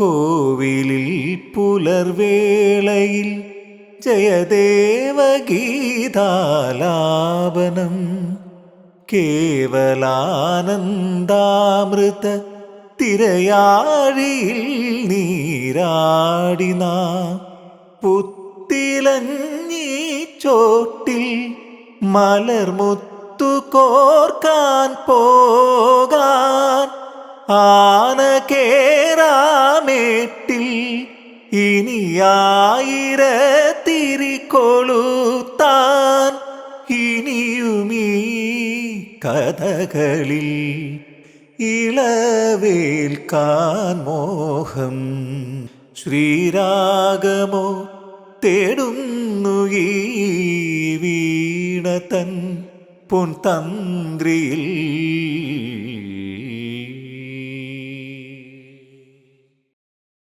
കോവിലിൽ പുലർവേളയിൽ ജയദേവഗീതാലാപനം. കേവലാനന്ദാമൃത തിരയാഴിയിൽ നീരാടിന. പുത്തിലഞ്ഞി ചോട്ടിൽ മലർമുത്തു കോർക്കാൻ പോകാൻ ആന കേറാമേട്ടിൽ ഇനിയായിരത്തിരി കൊളുത്താൻ ഇനിയുമീ കഥകളിൽ ഇളവേൽക്കാൻ മോഹം ശ്രീരാഗമോ തേടുന്നു ഈ വീണതൻ പൊൻതന്ത്രിയിൽ